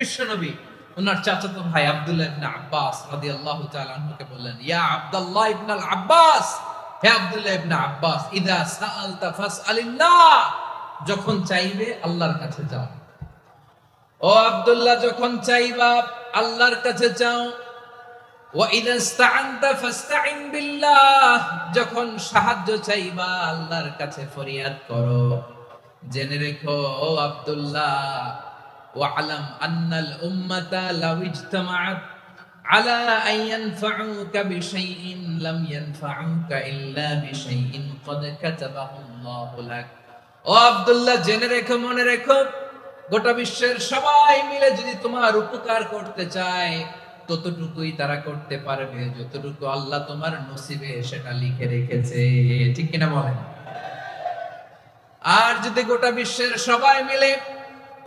বিশ্বনবী ওনার চাচাতো ভাই আব্দুল্লাহ ইবনে আব্বাস রাদিয়াল্লাহু তাআলা আনহুকে বললেন, ইয়া আব্দুল্লাহ ইবনে আব্বাস, হে আব্দুল্লাহ ইবনে আব্বাস, ইদা সাআলতা ফাসআলিল্লাহ। যখন চাইবে আল্লাহর কাছে যাও। ও আব্দুল্লাহ, যখন চাইবা আল্লাহর কাছে যাও। যখন সাহায্য চাইবা আল্লাহর কাছে ফরিয়াদ করো। জেনে রেখো, ও আব্দুল্লাহ واعلم أن الأمة لو اجتمعت على أن ينفعوك بشيء لم ينفعوك إلا بشيء قد كتبه الله لك ও আব্দুল্লাহ জেনে রেখো মনে রেখো গোটা বিশ্বের সবাই মিলে যদি তোমার উপকার করতে চায় ততটুকুই তারা করতে পারবে যতটুকু আল্লাহ তোমার নসিবে সেটা লিখে রেখেছে ঠিক কিনা বলেন আর যদি গোটা বিশ্বের সবাই মিলে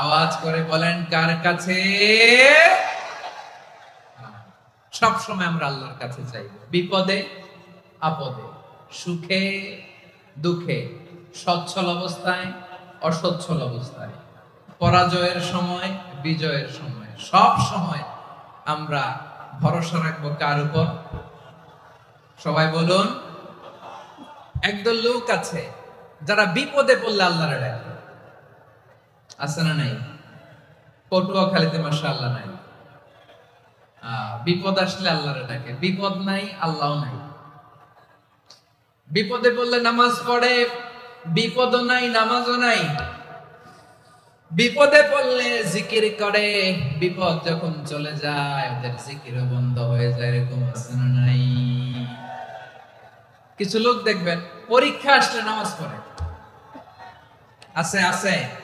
আওয়াজ করে বলেন, কার কাছে? সব সময় আমরা আল্লাহর কাছে চাইব বিপদে, আপদে, সুখে, দুঃখে, সচ্ছল অবস্থায়, অসচ্ছল অবস্থায়, পরাজয়ের সময়, বিজয়ের সময়, সব সময় আমরা ভরসা রাখব কার উপর? সবাই বলুন, একদল লোক আছে যারা বিপদে পড়লে আল্লাহরে ডাকে। আছে না নাই? পটুয়াখালীতে মাসা আল্লাহ নাই। বিপদ আসলে আল্লাহরে ডাকে। বিপদ নাই আল্লাহ নাই। বিপদে পড়লে নামাজ পড়ে, বিপদও নাই, নামাজও নাই। বিপদে পড়লে জিকির করে, বিপদ যখন চলে যায়, ওদের জিকিরও বন্ধ হয়ে যায়, এরকম না নাই? কিছু লোক দেখবেন, পরীক্ষা আসলে নামাজ পড়ে। আছে আছে।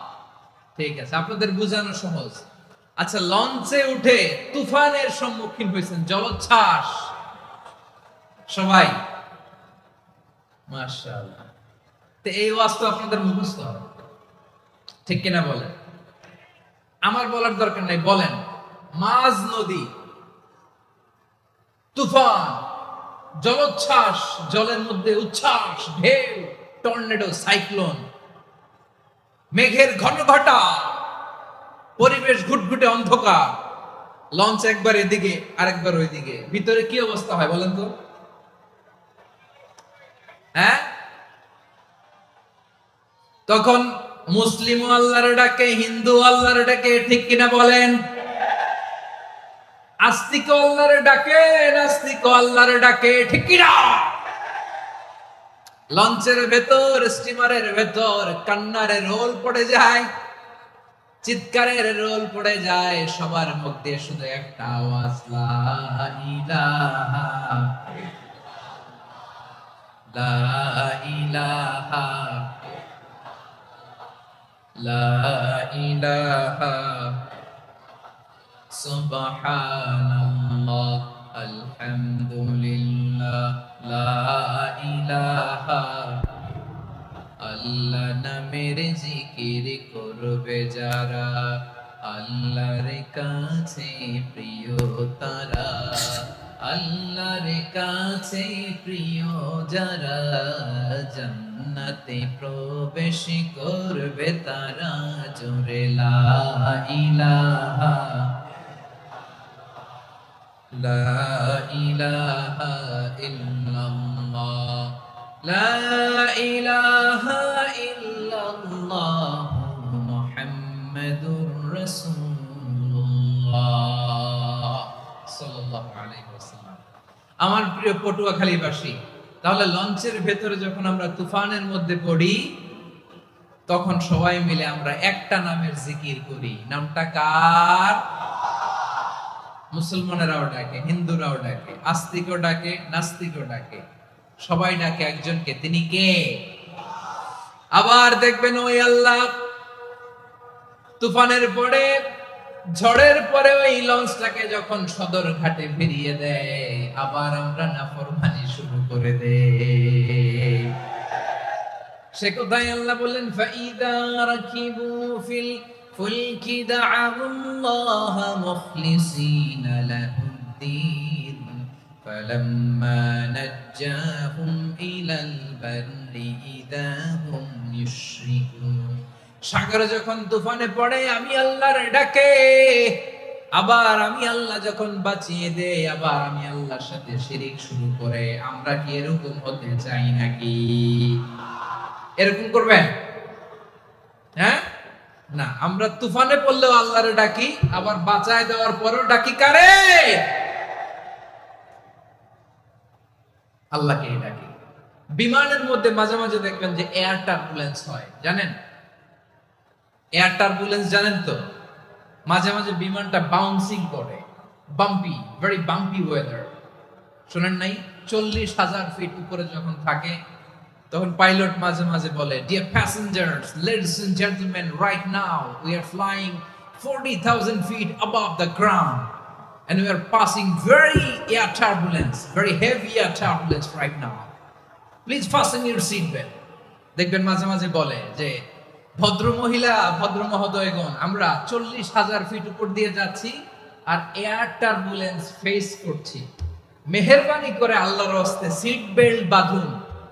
ঠিক আছে, আপনাদের বোঝানো সহজ। আচ্ছা লঞ্চে উঠে তুফানের সম্মুখীন হয়েছেন, জলোচ্ছ্বাস। সবাই? এই আপনাদের মুখস্থ ঠিক কিনা বলেন? আমার বলার দরকার নাই, বলেন। মাঝ নদী, তুফান, জলোচ্ছ্বাস, জলের মধ্যে উচ্ছ্বাস, ঢেউ, টর্নেডো, সাইক্লোন। মেঘের ঘন ঘটা পরিবেশ ঘুটঘুটে অন্ধকার। লঞ্চ একবার এদিকে, আরেকবার ওইদিকে। ভিতরে কি অবস্থা হয় বলেন তো? হ্যাঁ? তখন মুসলিম আল্লাহর ডাকে, হিন্দু আল্লাহর ডাকে, ঠিক কিনা বলেন? আস্তিক আল্লাহর ডাকে, নাস্তিক আল্লাহর ডাকে, ঠিক কিনা? লঞ্চের ভেতর স্টিমারের ভেতর কান্নারে রোল পড়ে যায়, চিৎকারের রোল পড়ে যায়, সবার মধ্যে শুধু একটা আওয়াজ সুবহানাল্লাহ, আলহামদুলিল্লাহ। আল্লাহ নামের জিকির করবে যারা, আল্লাহর কাছে প্রিয় তারা, আল্লাহর কাছে প্রিয় যারা, জান্নাতে প্রবেশ করবে তারা, জোরে লা লা ইলাহা ইল্লাল্লাহ لا إله إلا الله محمد رسول الله صلى الله عليه وسلم আমার প্রিয় পটুয়াখালীবাসী তাহলে লঞ্চের ভেতরে যখন আমরা তুফানের মধ্যে পড়ি তখন সবাই মিলে আমরা একটা নামের জিকির করি নামটা কার মুসলমানেরাও ডাকে, হিন্দুরাও ডাকে, আস্তিকও ডাকে, নাস্তিকও ডাকে। সবাই ডাকে একজনকে, তিনি কে? আবার দেখবেন ওই আল্লাহ তুফানের পরে, ঝড়ের পরে ওই লঞ্চটাকে যখন সদর ঘাটে ফিরিয়ে দেয়, আবার আমরা নাফরমানি শুরু করে দেই। সে কোথায় আল্লাহ বললেন ফাইদা রাকিবু ফিল ফুলকি দা'আল্লাহ মুখলিসিনা লাহুদ্দিন فلما نجاهم إلى البر إذا هم يشركون সাগরে যখন তুফানে পড়ে আমি আল্লাহর ডাকে আবার আমি আল্লাহ যখন বাঁচিয়ে দেই আবার আমি আল্লাহর সাথে শিরিক শুরু করে আমরা কি এরকম হতে চাই নাকি এরকম করবেন হ্যাঁ না, আমরা তুফানে পড়লেও আল্লাহর ডাকি, আবার বাঁচায় দেওয়ার পরেও ডাকি কারে? আল্লাহকে ডাকি। বিমানের মধ্যে মাঝে মাঝে দেখবেন যে এয়ার টার্বুলেন্স হয়, জানেন? এয়ার টার্বুলেন্স জানেন তো? মাঝে মাঝে বিমানটা বাউন্সিং করে বাম্পি ভেরি বাম্পি ওয়েদার শোনেন নাই? চল্লিশ হাজার ফিট উপরে যখন থাকে তখন পাইলট মাঝে মাঝে বলে dear passengers ladies and gentleman right now we are flying 40,000 feet above the ground and we are passing very air turbulence, very heavy air turbulence right now. Please fasten your seat belt. দেখবেন মাঝে মাঝে বলে যে ভদ্র মহিলা ভদ্র মহোদয়গণ আমরা চল্লিশ হাজার ফিট উপর দিয়ে যাচ্ছি আর এয়ার টার্বুলেন্স ফেস করছি মেহরবানি করে আল্লাহর হস্তে সিট বেল্ট বাঁধুন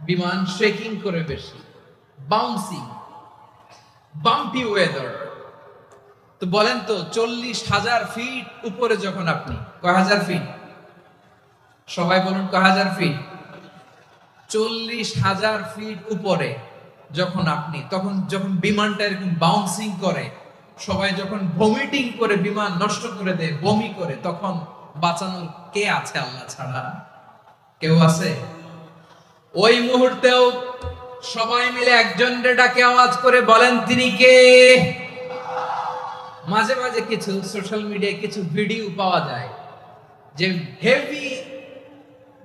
বিমান শেকিং করে বেশি বাউন্সিং বাম্পি ওয়েদার তো বলেন তো, চল্লিশ হাজার ফিট উপরে যখন আপনি কয় হাজার ফিট সবাই বলুন কয় হাজার ফিট চল্লিশ হাজার ফিট উপরে যখন আপনি, তখন যখন বিমানটা এরকম বাউন্সিং করে, সবাই যখন ভমিটিং করে বিমান নষ্ট করে দেয়, বমি করে, তখন বাঁচানোর কে আছে আল্লাহ ছাড়া? কেউ আছে? ওই মুহূর্তেও সবাই মিলে একজন ডাকে আওয়াজ করে বলেন, তিনি কে? মাঝে মাঝে কিছু সোশ্যাল মিডিয়ায় কিছু ভিডিও পাওয়া যায়, যে হেভি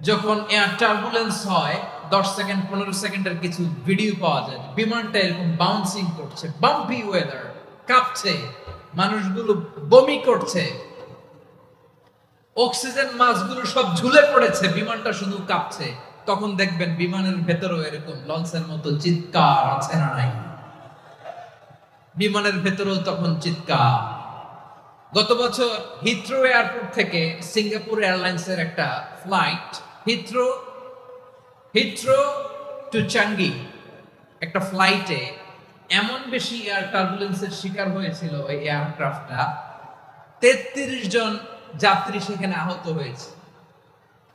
যখন এয়ার টার্বুলেন্স হয়, দশ সেকেন্ড পনেরো সেকেন্ডের কিছু ভিডিও পাওয়া যায়, বিমানটা এরকম বাউন্সিং করছে বাম্পি ওয়েদার কাঁপছে, মানুষগুলো বমি করছে অক্সিজেন মাছগুলো সব ঝুলে পড়েছে, বিমানটা শুধু কাঁপছে। তখন দেখবেন বিমানের ভেতরেও এরকম লঞ্চের মতো চিৎকার আছে না নাই? বিমানের ভেতরেও তখন চিৎকার। গত বছর হিথ্রো এয়ারপোর্ট থেকে সিঙ্গাপুর এয়ারলাইন্সের একটা flight, Heathrow Heathrow to Changi একটা ফ্লাইটে এমন বেশি এয়ার টার্বুলেন্সের শিকার হয়েছিল ওই এয়ারক্রাফটটা। তেত্রিশ জন যাত্রী সেখানে আহত হয়েছে।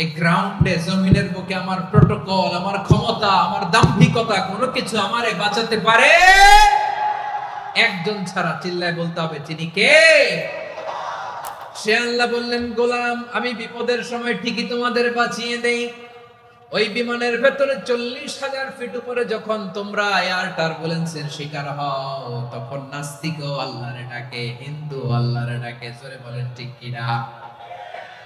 এই গ্রাউন্ডে জমিনের বুকে আমার প্রোটোকল আমার ক্ষমতা, আমার দাম্ভিকতা, কোনো কিছু আমারে বাঁচাতে পারে? একজন ছাড়া চিল্লায় বলতে হবে তিনি কে? আল্লাহ বললেন, গোলাম, আমি বিপদের সময় ঠিকই তোমাদের বাঁচিয়ে দেই। ওই বিমানের ভেতরে চল্লিশ হাজার ফিট উপরে যখন তোমরা এয়ার টার্বুলেন্সের শিকার হও, তখন নাস্তিক আল্লাহরে ডাকে হিন্দু আল্লাহরে ডাকে। জোরে বলেন, ঠিক কিনা?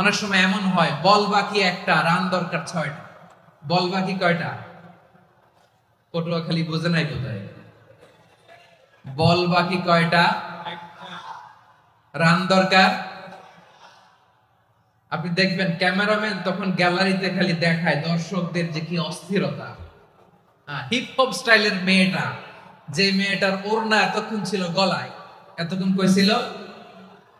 অনেক সময় এমন হয়, বল বাকি একটা, রান দরকার ছয়টা। বল বাকি কয়টা? পটুয়াখালী বোঝে নাই বোধহয় বল বাকি কয়টা? রান দরকার? আপনি দেখবেন ক্যামেরাম্যান তখন গ্যালারিতে খালি দেখায় দর্শকদের যে কি অস্থিরতা। হিপ হপ স্টাইলের মেয়েটা, যে মেয়েটার ওড়না এতক্ষণ ছিল গলায়, এতক্ষণ কইছিল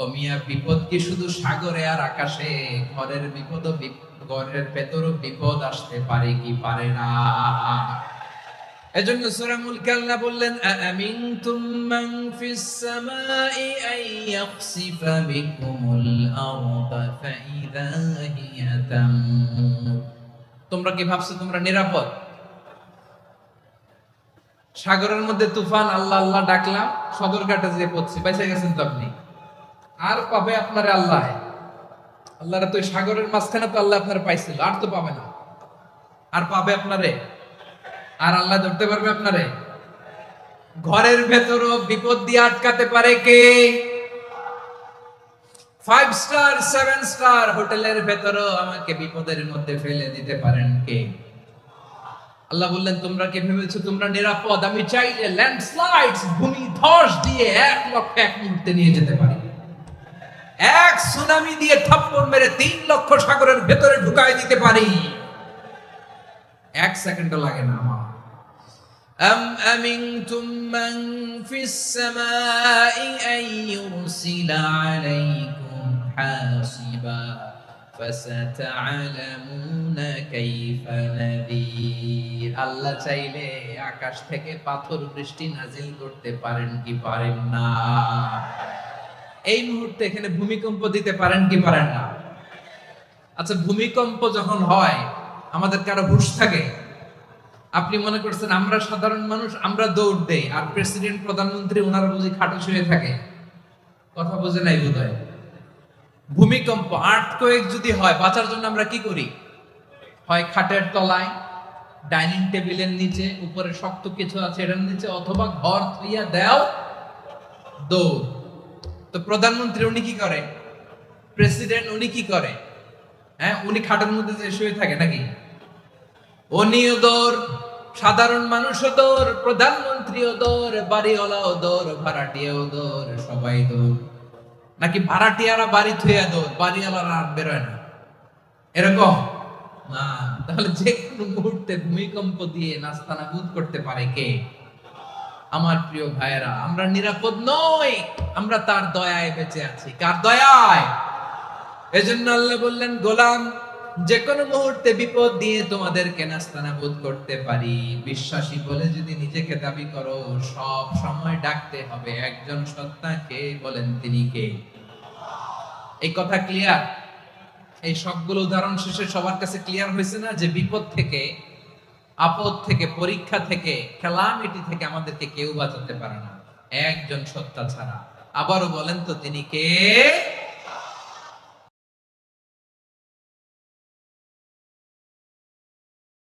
ও মিয়া, বিপদ কি শুধু সাগরে আর আকাশে? ঘরের বিপদ ঘরের ভেতরও বিপদ আসতে পারে কি পারে না? এজন্য বললেন মান ফিস সামাই আন ইয়াখসিফা বিকুমুল ফাইদা হিয়া তামুর কি ভাবছ তোমরা নিরাপদ? সাগরের মধ্যে তুফান, আল্লাহ আল্লাহ ডাকলাম, সদরঘাটে যে পড়ছে, বেঁচে গেছেন তো আপনি? আর পাবে আপনারে আল্লাহ। আল্লাহরা তো সাগরের মাঝখানে তো আল্লাহ আপনার পাইছিল, আর তো পাবে না। আর পাবে আপনারে। আর আল্লাহ ধরতে পারবে আপনারে। ঘরের ভেতরও বিপদ দিয়ে আটকাতে পারে কে? ফাইভ স্টার সেভেন স্টার হোটেলের ভেতরও আমাকে বিপদের মধ্যে ফেলে দিতে পারেন কে? আল্লাহ বললেন, তোমরা কে ভেবেছো? তোমরা নিরাপদ। আমি চাইলে ল্যান্ডস্লাইডস ভূমি ধস দিয়ে এক লক্ষ এক মুহূর্তে নিয়ে যেতে পারি। এক সুনামি দিয়ে থাপ্পড় মেরে তিন লক্ষ সাগরের ভেতরে ঢুকাই দিতে পারি এক সেকেন্ডও লাগে না আমার أم أمنتم من في السماء أن يرسل عليكم حاصبا فستعلمون كيف نذير আল্লাহ চাইলে আকাশ থেকে পাথর বৃষ্টি নাজিল করতে পারেন কি পারেন না এই মুহূর্তে এখানে ভূমিকম্প দিতে পারেন কি পারেন না? আচ্ছা ভূমিকম্প যখন হয়, আমাদের কারও হুশ থাকে? আপনি মনে করছেন আমরা সাধারণ মানুষ, আমরা দৌড় দেই, আর প্রেসিডেন্ট, প্রধানমন্ত্রী ওনারা বুঝি খাটো শুয়ে থাকে? কথা বোঝে নাই বোধ ভূমিকম্প ভূমিকম্প আর্থকোয়েক যদি হয়, বাঁচার জন্য আমরা কি করি? হয় খাটের তলায়, ডাইনিং টেবিলের নিচে, উপরে শক্ত কিছু আছে এটার নিচে, অথবা ঘর থইয়া দেও, দৌড়। তো প্রধানমন্ত্রী উনি কি করে? প্রেসিডেন্ট উনি কি করে? হ্যাঁ উনি খাটের মধ্যে যে শুয়ে থাকে নাকি? উনিও দৌড়, সাধারণ মানুষও দৌড়, প্রধানমন্ত্রীও দৌড়, বাড়িওয়ালাও দৌড়, ভাড়াটিয়াও দৌড়, সবাই দৌড়। নাকি ভাড়াটিয়ারা বাড়ি থুয়া দৌড়, বাড়িওয়ালারা আর বেরোয় না? এরকম? না, তাহলে যে কোনো মুহূর্তে ভূমিকম্প দিয়ে নাস্তানাবুদ করতে পারে কে? আমার প্রিয় ভাইয়েরা, আমরা নিরাপদ নই, আমরা তার দয়ায় বেঁচে আছি। কার দয়ায়? এজন্য আল্লাহ বললেন, গোলাম যে কোনো মুহূর্তে বিপদ দিয়ে তোমাদের তোমাদেরকে নাস্তানাবুদ করতে পারি। বিশ্বাসী বলে যদি নিজেকে দাবি করো, সব সময় ডাকতে হবে। একজন সত্তাকে বলেন তিনি কে? এই কথা ক্লিয়ার এই সবগুলো উদাহরণ শেষে সবার কাছে ক্লিয়ার হয়েছে না যে বিপদ থেকে আপদ থেকে, পরীক্ষা থেকে, খেলামিটি থেকে আমাদেরকে কেউ বাঁচাতে পারে না। একজন সত্তা ছাড়া। আবারও বলেন তো, তিনি কে?